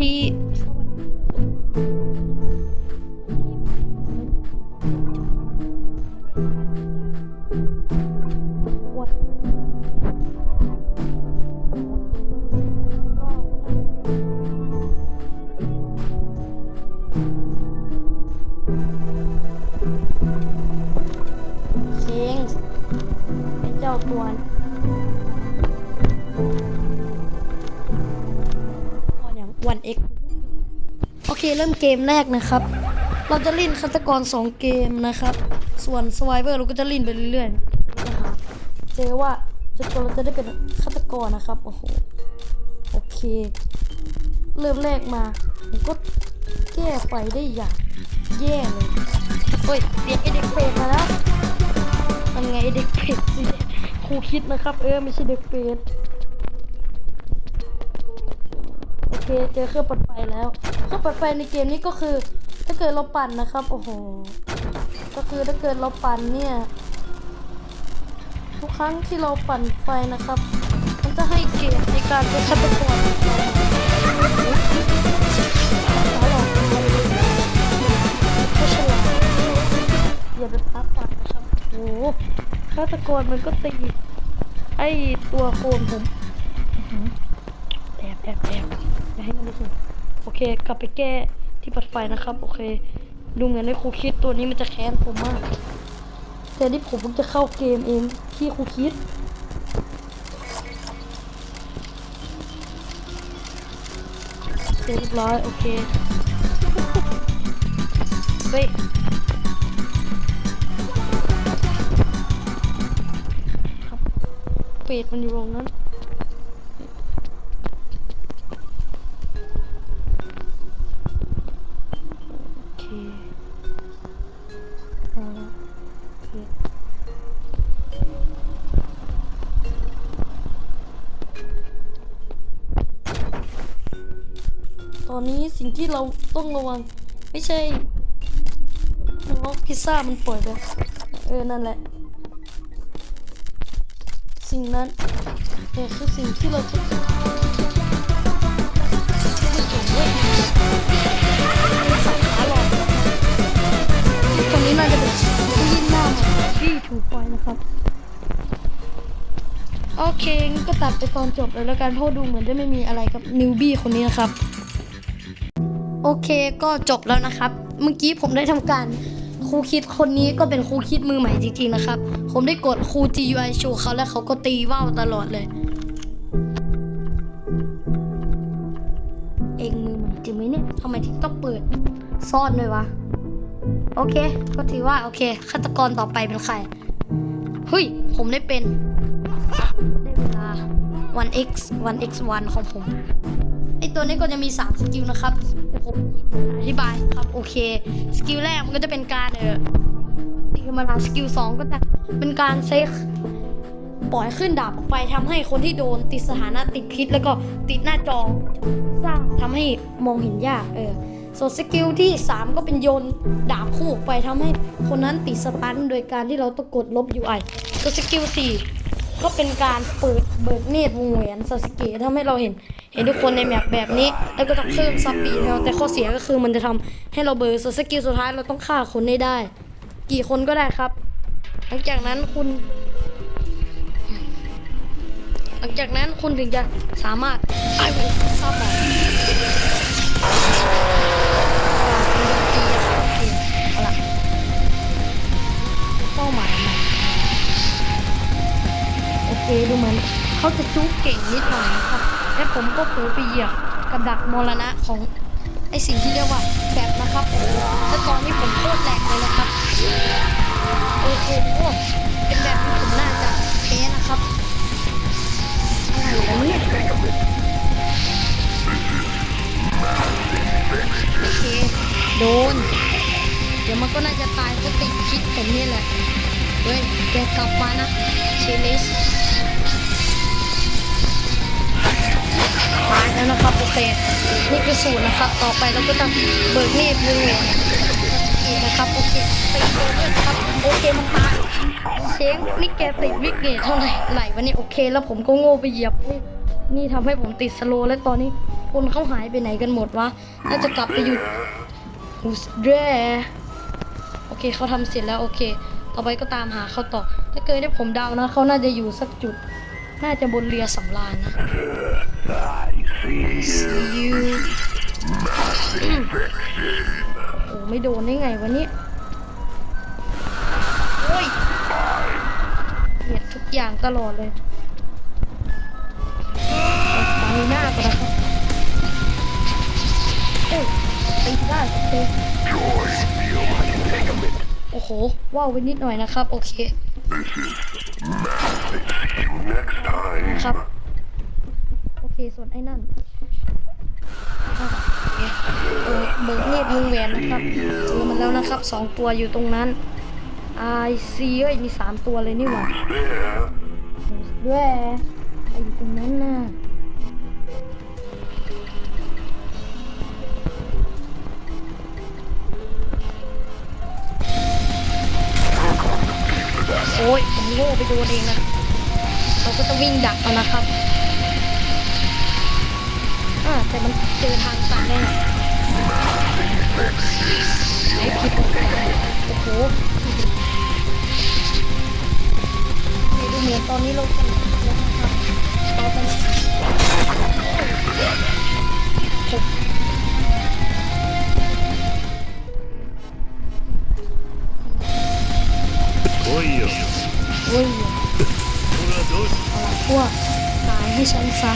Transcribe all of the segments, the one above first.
ดี เคเริ่มเกมแรกนะครับ เราจะเล่นฆาตกร2เกมนะครับ ส่วนสไวเวอร์เราก็จะเล่นไปเรื่อยๆนะครับเจอว่าจะตัวเราจะได้เป็นฆาตกรนะครับโอ้โหโอเค เริ่มแรกมาผมก็แก้ไฟได้อย่างแย่เลยเฮ้ยเรียกไอเด็กเปรตมาแล้วทำไงไอเด็กเปรตสิครูคิดนะครับ เออไม่ใช่เด็กเปรต เคเจอเครื่องปัดไฟแล้ว เครื่องปัดไฟในเกมนี้ก็คือ ถ้าเกิดเราปั่นนะครับ โอ้โห ก็คือถ้าเกิดเราปั่นเนี่ย ทุกครั้งที่เราปั่นไฟนะครับ มันจะให้เกียรติในการเป็นฆาตกรเราหลอกไม่ฉลาดอย่าไปพับปั่นนะครับ โอ้โหฆาตกรมันก็ตีไอตัวโคนผมอื้อหือแอบแอบแอบอย่า ให้มันด้สิโอเค กลับไปแก้ที่ปัดไฟนะครับ โอเค ดูเหมือนในครูคิดตัวนี้มันจะแค้นผมมาก แต่นี่ผมเพิ่งจะเข้าเกมเองที่ครูคิดเรียบร้อย โอเค เฮ้ยครับเป็ดมันอยู่ตรงนั้น ที่เราต้องระวัง ไม่ใช่น้องพิซซ่ามันปล่อยไปเออ นั่นแหละ สิ่งนั้นเนี่คือสิ่งที่เราจะไม่จบเว้ยสับขาหลอกตรงนี้น่าจะเป็นที่ยินหน้ามันที่ถูกปล่อยนะครับโอเคก็ตัดไปตอนจบเลยแล้วกันเพราะดูเหมือนจะไม่มีอะไรกับนิวบี้คนนี้นะครับ โอเคก็จบแล้วนะครับ เมื่อกี้ผมได้ทำการครูคิดคนนี้ก็เป็นครูคิดมือใหม่จริงๆนะครับ ผมได้กดครู GUI โชว์เขาแล้วเขาก็ตีว่าวตลอดเลย เองมือใหม่จริงไหมเนี่ยทำไมถึงต้องเปิดซ่อนด้วยวะ โอเค ก็ถือว่าโอเคฆาตกรต่อไปเป็นใคร เฮ้ย ผมได้เป็น ได้เวลา 1x 1x 1 ของผมไอตัวนี้ก็จะมี 3 สกิลนะครับ อธิบายครับโอเคสกิลแรกมันก็จะเป็นการเออตีธรรมดาสกิล2ก็จะเป็นการเซฟปล่อยขึ้นดาบออกไปทำให้คนที่โดนติดสถานะติดพิษแล้วก็ติดหน้าจอสร้างทำให้มองเห็นยากเออส่วนสกิลที่ 3 ก็เป็นโยนดาบคู่ออกไปทำให้คนนั้นติดสตันโดยการที่เราต้องกดลบ UI ส่วนสกิล4 ก็เป็นการเปิดเบิกเนตรวงแหวนซาสเกะทำให้เราเห็น เห็นทุกคนในแมปแบบนี้ แล้วก็จะเพิ่มสปีดเราแต่ข้อเสียก็คือมันจะทำให้เราเบิร์ส่วนสกิลสุดท้ายเราต้องฆ่าคนให้ได้ กี่คนก็ได้ครับ หลังจากนั้นคุณ หลังจากนั้นคุณถึงจะสามารถไอ้เวนซับอ เขาจะจุกเก่งนิดหน่อยนะครับ และผมก็เผลอไปเหยียบกับดักมรณะของไอสิ่งที่เรียกว่าแบบนะครับและตอนนี้ผมโคตรแหลกเลยนะครับโอเคโอ้เป็นแบบที่ผมน่าจะแพ้นะครับอะไรวะเนี่ยโอเคโดน เดี๋ยวมันก็น่าจะตายเพราะติดพิษผมนี่แหละ เฮ้ยแกกลับมานะเชลิส ตายแล้วนะครับโอเคนี่คือสูตรนะครับ ต่อไปเราก็จะเบิกเนตรวงแหนเอนะครับโอเคติดเลยนะครับโอเคมันตายเชงนี่แกติดวิกเกตเท่าไหร่ไหลวันนี้โอเค แล้วผมก็โง่ไปเหยียบนี่นี่ทำให้ผมติดสโลและตอนนี้คนเขาหายไปไหนกันหมดวะน่าจะกลับไปอยู่ฮูสเดรโอเคเขาทำเสร็จแล้วโอเค ต่อไปก็ตามหาเขาต่อ ถ้าเกิดได้ผมเดานะเขาน่าจะอยู่สักจุด น่าจะบนเรือสำราญนะ See you โอ้ไม่โดนได้ไงวะเนี่ยโอ้ยเกลียดทุกอย่างตลอดเลยเอาสตามิน่าก่อนนะครับเอ้ยตีได้โอเค โอ้โหว้าวไปนิดหน่อยนะครับ โอเค Next time. ครับ โอเค ส่วนไอ้นั่นอะโอเคเออเบิกเนตรวงแหวนนะครับเจอมันแล้วนะครับสองตัวอยู่ตรงนั้น I see เอ้ยมีสามตัวเลยนี่หว่า There. ด้วยไอ้อยู่ตรงนั้นน่ะ โอ้ยผมโง่ไปโดนเองนะเราก็ต้องวิ่งดักมันนะครับอ่าแต่มันเจอทางตันแน่ไอ้ผิดโอ้โหดูเหมือนตอนนี้เราจะแล้วนะครับต่อไปผ ซะ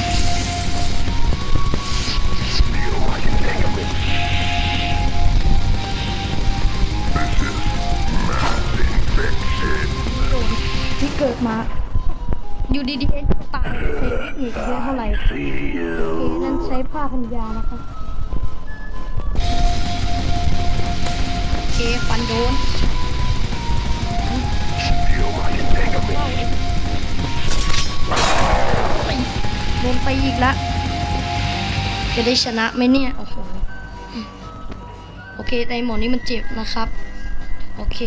โดนที่เกิดมา อยู่ดีๆตายเทคนิคเยอะเท่าไหร่ See โอ you. เคนั่นใช้ผ้าพันยานะะได้ชนะไหมเนี่ย โอ้โห โอเคในหมอนี่มันเจ็บนะครับ โอเค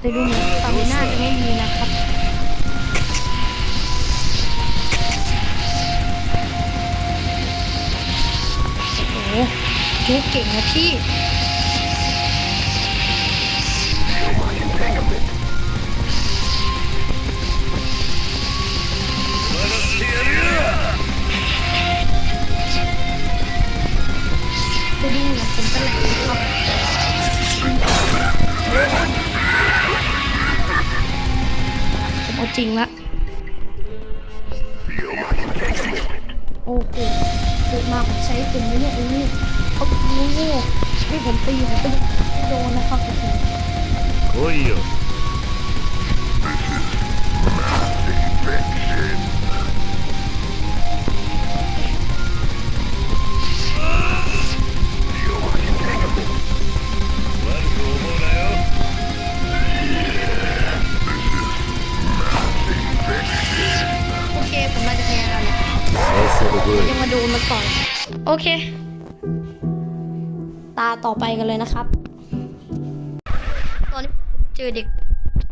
แต่ดูเหมือนตามหน้าจะไม่มีนะครับโอ้โหเก่งนะพี่ จะดูเหมือนผมเป็นแหลกครับผมเอาจริงละ Feel my entanglement. โอ้โหเกิดมาผมใช้เป็นไหมเนี่ยไอ้นี่เขาโง่โง่ให้ผมตีผมก็ไม่โดนนะครับโอ้โห 来いよ เค ตาต่อไปกันเลยนะครับ ตอนนี้เจอเด็ก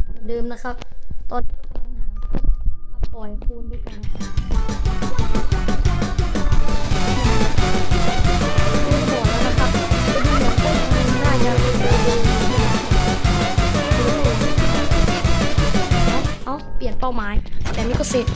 เหมือนเดิมนะครับ ตอนนี้กำลังหาปล่อยคูณด้วยกันไม่ได้บอกแล้วนะครับดูเอนต้นมันน่าจะเอาเปลี่ยนเป้าหมาย แต่ไม่ก็เสร็จ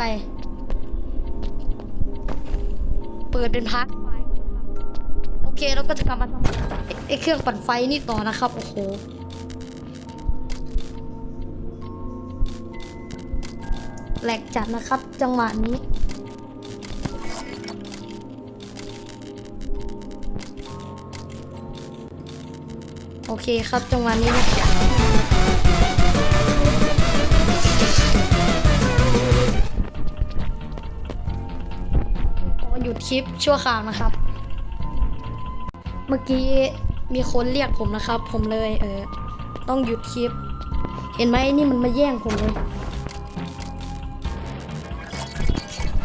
คร เปิดเป็นพาร์ทไฟล์ก่อนนะครับโอเคแล้วก็จะกลับมาทำไอ้ไอ้เครื่องปั่นไฟนี่ต่อนะครับ โอ้โหแหลกจัดนะครับ จังหวะนี้โอเคครับจังหวะนี้นะ หยุดคลิปชั่วคราวนะครับ เมื่อกี้มีคนเรียกผมนะครับ ผมเลยเออต้องหยุดคลิป เห็นไหมนี่มันมาแย่งผมเลย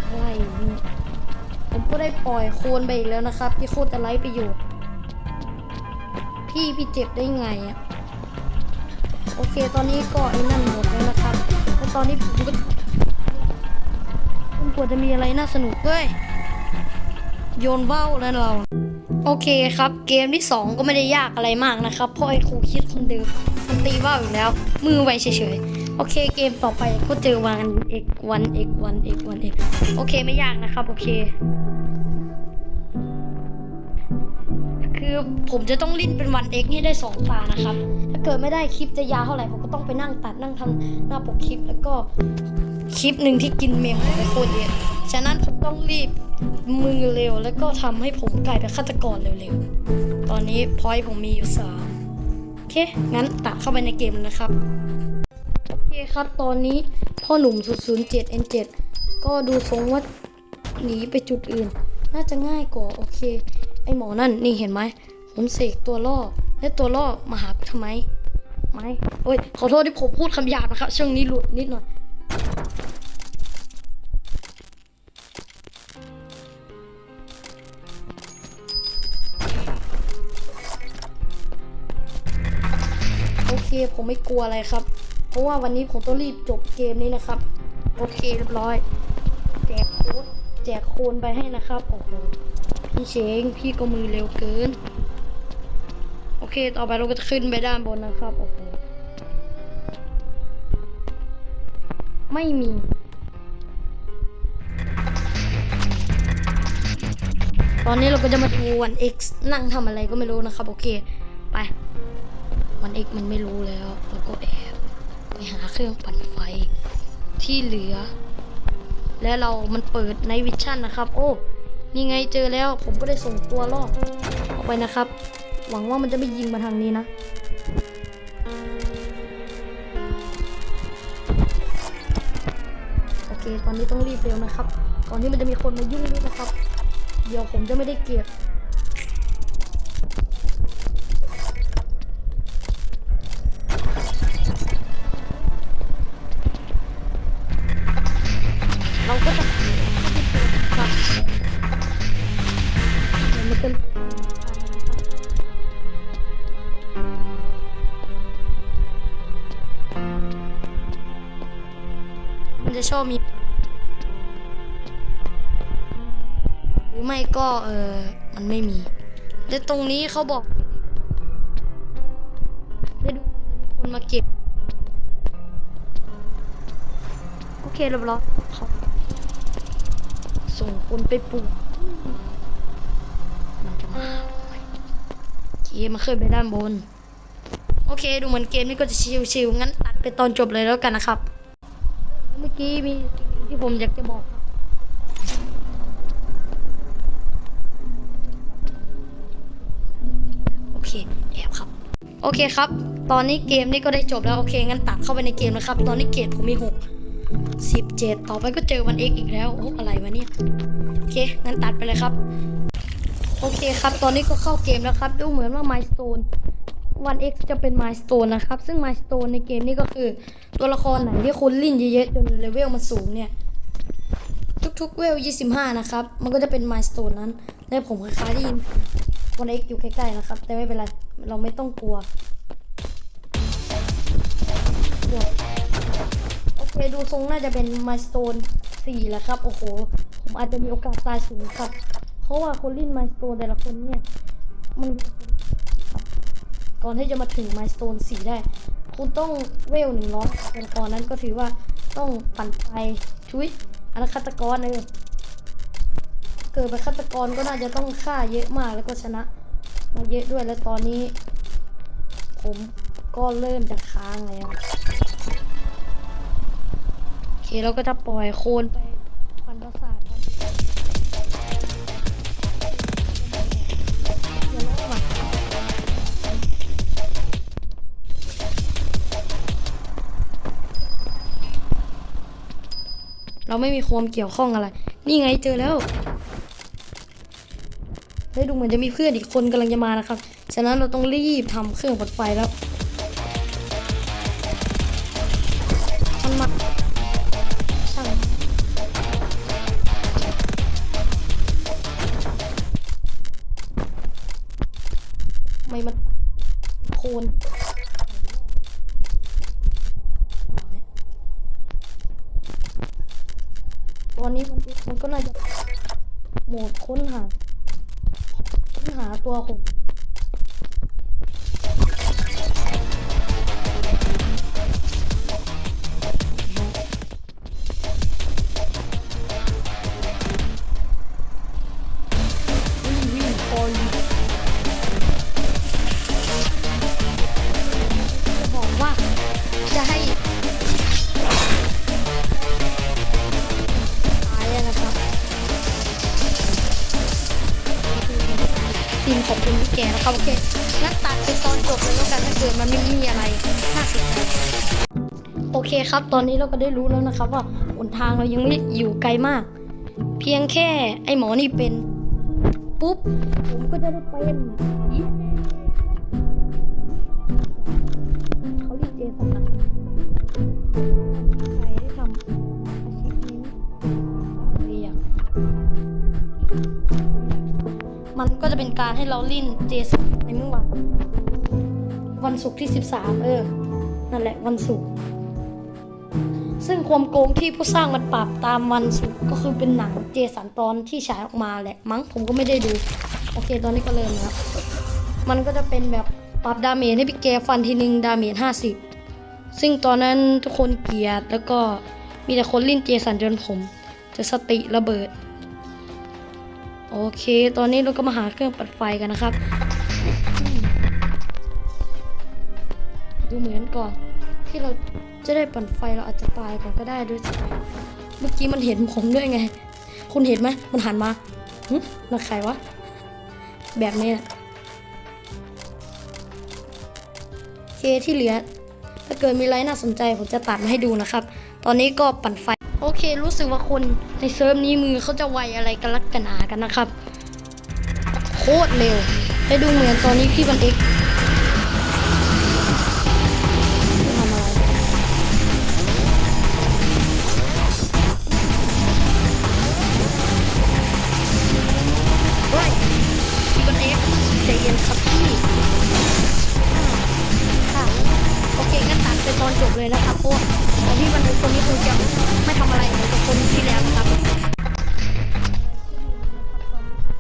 อะไรนี่ผมก็ได้ปล่อยโคลนไปอีกแล้วนะครับ ที่โคตรจะไร้ประโยชน์พี่พี่เจ็บได้ไงอะโอเค ตอนนี้ก็ไอ้นั่นหมดแล้วนะครับแล้วตอนนี้ผมก็มันควรจะมีอะไรน่าสนุกเว้ย โยนว่าวแล้วเรา โอเคครับ เกมที่ 2 ก็ไม่ได้ยากอะไรมากนะครับ เพราะไอ้ครูคิดคนเดิมมันตีว่าวอยู่แล้ว มือไวเฉยๆ โอเค เกมต่อไปก็เจอวัน x 1 x 1 x 1 x โอเคไม่ยากนะครับ โอเค คือผมจะต้องลิ้นเป็นวัน x ให้ได้2ตานะครับ ถ้าเกิดไม่ได้คลิปจะยาวเท่าไหร่ผมก็ต้องไปนั่งตัดนั่งทำหน้าปกคลิปแล้วก็ คลิปหนึ่งที่กินเมมผมไปโคตรเยอะฉะนั้นผมต้องรีบมือเร็วแล้วก็ทำให้ผมกลายเป็นฆาตกรเร็วๆ ตอนนี้พอยผมมีอยู่สามโอเค งั้นตัดเข้าไปในเกมนะครับ โอเคครับตอนนี้พ่อหนุ่ม007 N7 ก็ดูทรงว่าหนีไปจุดอื่น น่าจะง่ายกว่าโอเค ไอหมอนั่นนี่เห็นไหม ผมเสกตัวล่อ และตัวล่อมาหากทำไม ไม่โอ้ยขอโทษที่ผมพูดคำหยาบนะครับ ช่วงนี้หลุดนิดหน่อย ผมไม่กลัวอะไรครับ เพราะว่าวันนี้ผมต้องรีบจบเกมนี้นะครับ โอเคเรียบร้อย แจกโค้ดแจกโคนไปให้นะครับโอ้โหพี่เชงพี่ก็มือเร็วเกิน โอเค ต่อไปเราก็จะขึ้นไปด้านบนนะครับโอ้โหไม่มีตอนนี้เราก็จะมาดูวัน X นั่งทำอะไรก็ไม่รู้นะครับ โอเค ไป วัน X มันไม่รู้แล้ว แล้วก็แอบไปหาเครื่องปั่นไฟที่เหลือ และเรามันเปิดในวิชั่นนะครับ โอ้ นี่ไงเจอแล้ว ผมก็ได้ส่งตัวล่อออกไปนะครับ หวังว่ามันจะไม่ยิงมาทางนี้นะโอเคตอนนี้ต้องรีบเร็วนะครับ ก่อนที่มันจะมีคนมายุ่งด้วยนะครับ เดี๋ยวผมจะไม่ได้เก็บ มันไม่มีแต่ตรงนี้เขาบอกได้ดูคนมาเก็บ โอเคเรียบร้อยเขาส่งคนไปปลูกมันจะมาเคมมาขึ้นไปด้านบน โอเค ดูเหมือนเกมนี้ก็จะชิวๆงั้นตัดไปตอนจบเลยแล้วกันนะครับ เมื่อกี้มีสิ่งที่ผมอยากจะบอก โอเคครับ ตอนนี้เกมนี้ก็ได้จบแล้วโอเคงั้นตัดเข้าไปในเกมนะครับ ตอนนี้เกรดผมมีหกสิบเจ็ดต่อไปก็เจอวัน X อีกแล้วโอ้อะไรวะเนี่ยโอเคงั้นตัดไปเลยครับ โอเคครับ ตอนนี้ก็เข้าเกมแล้วครับดูเหมือนว่า Milestone วัน X จะเป็น Milestone นะครับ ซึ่ง Milestone ในเกมนี้ก็คือตัวละครไหนที่คุณลิ่นเยอะๆจนเลเวลมันสูงเนี่ยทุกๆเวล 25 นะครับ มันก็จะเป็น Milestone นั้น และผมคล้ายๆได้ยิน วัน X อยู่ใกล้ๆนะครับ แต่ไม่เป็นไร เราไม่ต้องกลัวกลัวโอเคดูทรงน่าจะเป็นม l ส s ตน4แหละครับ โอ้โห ผมอาจจะมีโอกาสตายสูงครับ เพราะว่าคนลิ่นม l ส s ตนแต่ละคนเนี่ย มัน ก่อนที่จะมาถึงม l ส s ตน4ได้ คุณต้องเวลหนึ่งร้อยเป็นก่อนนั้นก็ถือว่าต้องปั่นไฟชุยอันนั้นฆาตกรเลย เกิดเป็นฆาตกรก็น่าจะต้องฆ่าเยอะมากแล้วก็ชนะ มาเยอะด้วยแล้วตอนนี้ ผมก็เริ่มจะค้างแล้วโอเคเราก็จะปล่อยโคลนไปพันประสาทครับเดี๋ยวแล้วว่ะเราไม่มีความเกี่ยวข้องอะไร นี่ไงเจอแล้ว ได้ดูเหมือนจะมีเพื่อนอีกคนกำลังจะมานะครับ ฉะนั้นเราต้องรีบทำเครื่องปัดไฟแล้ว ครับ ตอนนี้เราก็ได้รู้แล้วนะครับ ว่าหนทางเรายังไม่อยู่ไกลมาก เพียงแค่ไอหมอนี่เป็น ปุ๊บ ผมก็จะได้เป็นเย้เขาเรียกเจสันนะใครได้ทำชีพนี้เรียกมันก็จะเป็นการให้เราลิ่นเจสันในเมื่อวันวันศุกร์ที่ 13 เออ นั่นแหละวันศุกร์ ซึ่งความโกงที่ผู้สร้างมันปรับตามวันศุกร์ก็คือเป็นหนังเจสันตอนที่ฉายออกมาแหละ มั้งผมก็ไม่ได้ดู โอเคตอนนี้ก็เริ่มแล้ว มันก็จะเป็นแบบปรับดาเมจให้พี่แกฟันทีนึงดาเมจห้าสิบซึ่งตอนนั้นทุกคนเกลียดแล้วก็มีแต่คนลิ้นเจสันจนผม จะสติระเบิด โอเค ตอนนี้เราก็มาหาเครื่องปัดไฟกันนะครับ ดูเหมือนก่อนที่เรา จะได้ปั่นไฟเราอาจจะตายก่อนก็ได้ด้วยซ้ำเมื่อกี้มันเห็นผมด้วยไง คุณเห็นไหมมันหันมาหึนักใครวะ แบบนี้นะโอเคที่เหลือ ถ้าเกิดมีอะไรน่าสนใจผมจะตัดมาให้ดูนะครับ ตอนนี้ก็ปั่นไฟ โอเค รู้สึกว่าคนในเซิร์ฟนี้มือเขาจะไวอะไรกันลักกันหนากันนะครับ โคตรเร็วไปดูเหมือนตอนนี้พี่บันเอก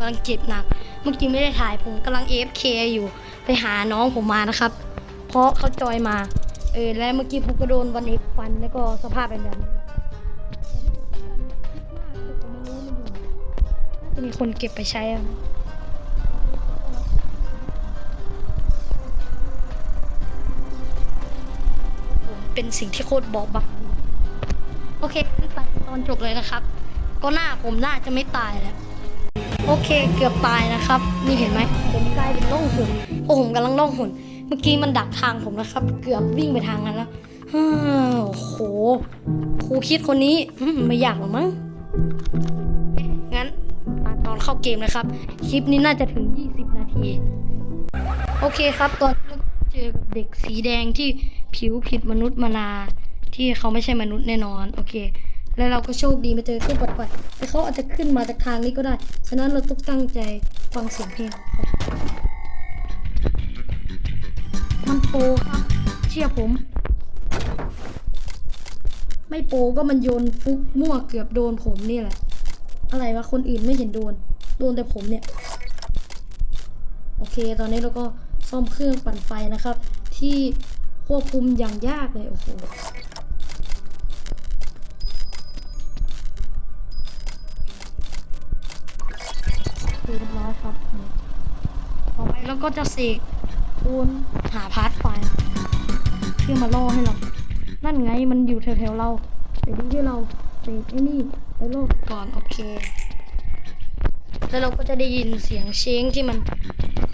ำลังเจ็บหนัก เมื่อกี้ไม่ได้ถ่ายผมกำลัง AFK อยู่ไปหาน้องผมมานะครับ เพราะเขาจอยมา เออและเมื่อกี้ผมก็โดนวันเอกฟันแล้วก็สภาพเป็นแบบนี้น่าจะมีคนเก็บไปใช้อะเป็นสิ่งที่โคตรบอบบางโอเคไปตอนจบเลยนะครับ ก็หน้าผมน่าจะไม่ตายแล้ว โอเคเกือบตายนะครับ นี่เห็นไหมผมกลายเป็นล่องหนโอ้ผมกำลังล่องหนเมื่อกี้มันดักทางผมนะครับ เกือบวิ่งไปทางนั้นแล้วโอ้โหครูคิดคนนี้ไม่อยากหรอกมั้งงั้นตอนเข้าเกมนะครับ คลิปนี้น่าจะถึง 20 นาที โอเคครับ ตอนเราก็เจอกับเด็กสีแดงที่ผิวผิดมนุษย์มานาที่เขาไม่ใช่มนุษย์แน่นอน โอเค แล้วเราก็โชคดีมาเจอเครื่องปัดไฟแต่เขาอาจจะขึ้นมาจากทางนี้ก็ได้ ฉะนั้นเราต้องตั้งใจฟังเสียงเพลงมันโปรครับ เชื่อผม ไม่โปรก็มันโยนฟุกมั่วเกือบโดนผมนี่แหละ อะไรวะคนอื่นไม่เห็นโดน โดนแต่ผมเนี่ย โอเค ตอนนี้เราก็ซ่อมเครื่องปั่นไฟนะครับ ที่ควบคุมอย่างยากเลยโอ้โห ก็จะเสกคูณหาพาร์ทไฟเพื่อมาล่อให้เรา นั่นไงมันอยู่แถวๆเราเดี๋ยวดูที่เราเสกไอ้นี่ไปโลกก่อนโอเค แล้วเราก็จะได้ยินเสียงเช้งที่มัน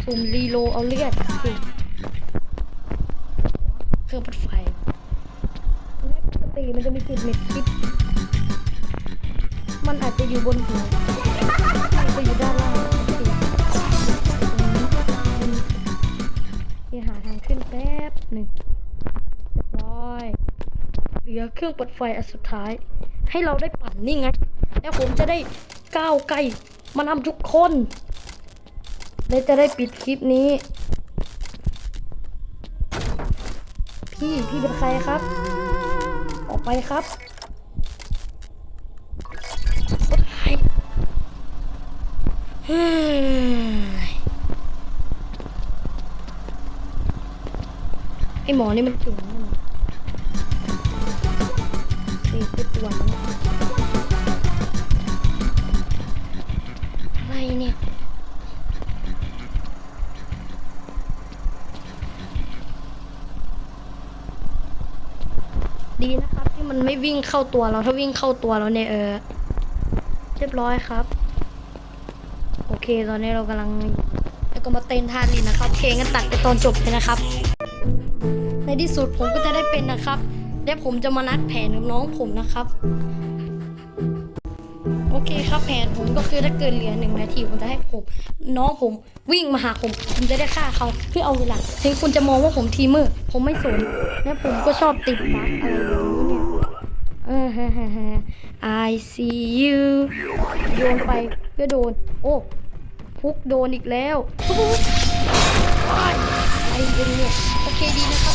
สุ่มรีโลเอาเลือดสิเครื่องปัดไฟปกติมันจะมีจุดเม็ดคิดมันอาจจะอยู่บนหัวไปอยู่ด้านล่างึ้นแป๊บหนึ่งเรียบร้อย เหลือเครื่องปิดไฟอันสุดท้าย ให้เราได้ปั่นนี่ไง แล้วผมจะได้ก้าวไกลมานำทุกคนและจะได้ปิดคลิปนี้ พี่ พี่เป็นใครครับ ออกไปครับ มอนี่มันเก่งมากนี่คือตัวมันอะไรเนี่ยดีนะครับที่มันไม่วิ่งเข้าตัวเราถ้าวิ่งเข้าตัวเราเนี่ยเออเรียบร้อยครับ โอเค ตอนนี้เรากำลังแล้วก็มาเต้นท่านี้นะครับโอเคงั้นตัดไปตอนจบเลยนะครับ ในที่สุดผมก็จะได้เป็นนะครับ และผมจะมานัดแผนกับน้องผมนะครับ โอเคครับแผนผมก็คือถ้าเกินเหลือหนึ่งนาทีผมจะให้ผม น้องผมวิ่งมาหาผมผมจะได้ฆ่าเขาเพื่อเอาเวลาถึงคุณจะมองว่าผมทีมือผมไม่สนและผมก็ชอบติดบั๊กอะไรแบบนี้เนี่ยเออฮฮฮ I see you โยนไปเพื่อโดน โอ้ฟุกโดนอีกแล้ว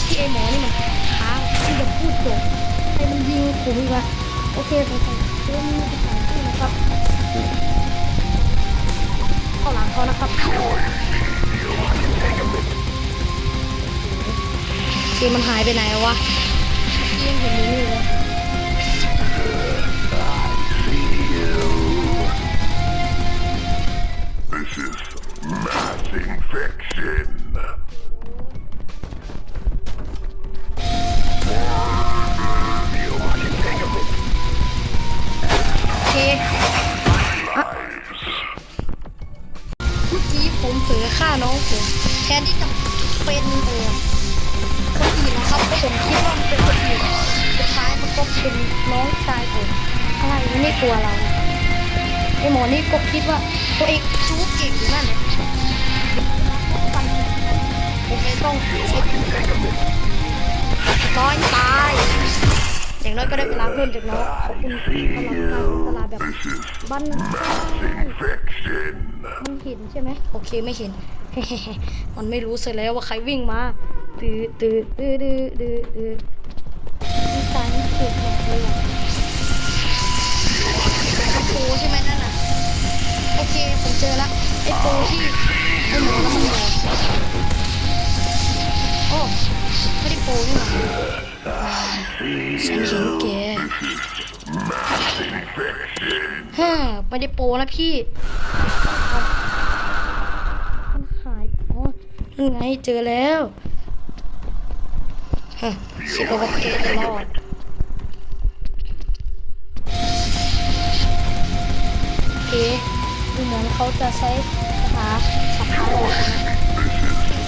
ที่ไอหมอนี่มันค้างที่จะพูดจบให้มันยิงผมอีกวะโอเคผมใส่เรื่นี้ไปใส่ที่นะครับเข้าหลังเขานะครับเกมมันหายไปไหนวะเกมเห็นนี่เลย This is mass infection. ฆ่าน้องผมแทนที่จะเป็นเออคนอื่นนะครับผมคิดว่ามันเป็นคนอื่นสุดท้ายมันก็เป็นน้องชายผมอะไรไม่นี่ตัวเราไอหมอนี่ก็คิดว่าตัวเองชู้เก่งอยู่นั่นแหละผมไม่ต้องใช้ร้อยตาย อย่างน้อยก็ได้เวลาเพิ่มจากน้องขอบคุณกำลังใจตลาดแบบบ้านมันเห็นใช่ไหมโอเคไม่เห็น มันไม่รู้เสียแล้วว่าใครวิ่งมาตื้อตื้อตื้อตื้อตื้อตื้อมีสายมันถูกแหกเลยว่ะไอ้โปใช่ไหมนั่นน่ะโอเคผมเจอละไอ้โปที่ไอ้หมอแล้วมันบอกโอ้ไม่ได้โปนี่หว่า ฉันเห็นแกฮ่าไม่ได้โปนะพี่มันหายอ๋อนั่นไงเจอแล้วฮะคิดว่าว่าแกจะรอดโอเคดูเหมือนเขาจะใช้คาถาสับขาหลอกนะ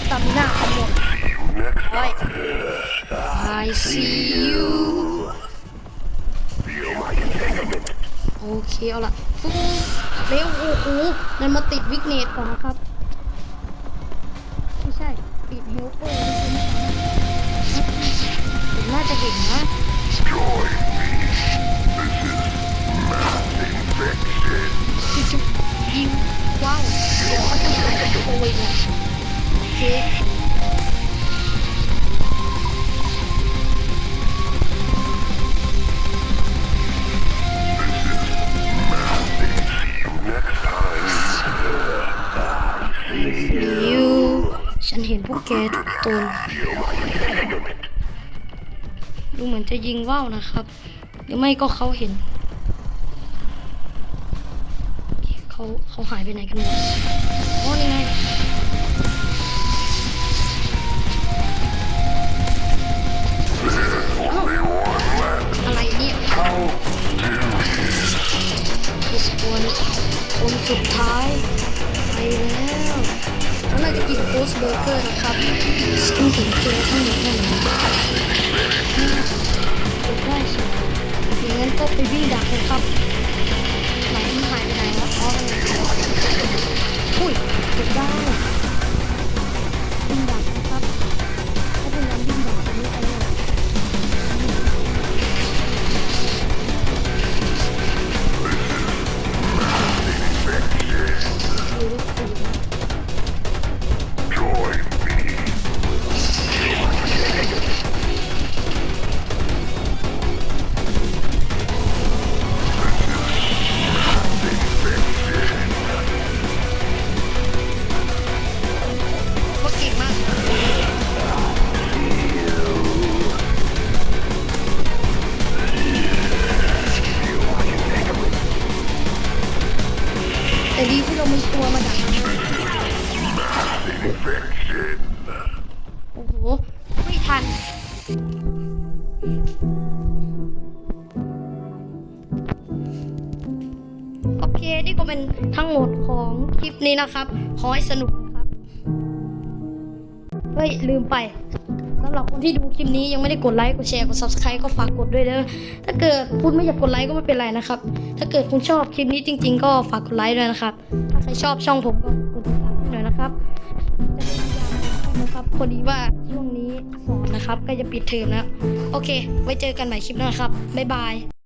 สตามิน่าเขาหมดโอ้ย I see you โอเค เอาละฟึ้งเร็วโอ้โหนั่นมาติดวิกเนตก่อนนะครับ ไม่ใช่ ติดเฮลเปอร์ผมน่าจะเห็นนะ จุ๊บยิงว้าวเดี๋ยวเขาจะมาโปรยเนี่ยโอเค ตนดูเหมือนจะยิงว่าวนะครับ หรือไม่ก็เขาเห็น เขาเขาหายไปไหนกันหมดโอ้นี่ไงอะไรเนี่ยทุกคนคนสุดท้ายไปแล้ว เขาน่าจะกินโกสเบอร์เกอร์นะครับฉันเห็นเจอข้างในนั่นนะกดได้สิอย่างนั้นก็ไปวิ่งดักเลยครับ ดีพี่เรามีตัวมาจากโอ้โห ไม่ทัน โอเค นี่ก็เป็นทั้งหมดของคลิปนี้นะครับ ขอให้สนุกครับ เฮ้ย ลืมไปำหรับคนที่ดูคลิปนี้ยังไม่ได้กดไลค์กดแชร์กด subscribe ก็ฝากกดด้วยเด้อถ้าเกิดคุณไม่อยากกดไลค์ก็ไม่เป็นไรนะครับ ถ้าเกิดคุณชอบคลิปนี้จริง ๆ ก็ฝากกดไลค์ด้วยนะครับ ถ้าใครชอบช่องผมก็กดติดตามให้หน่อยนะครับจะได้ไม่พลามนะครับพอดีว่าช่วงนี้สอนนะครับ ก็จะปิดเทอมแล้วโอเค ไว้เจอกันใหม่คลิปหน้าครับบ๊ายบาย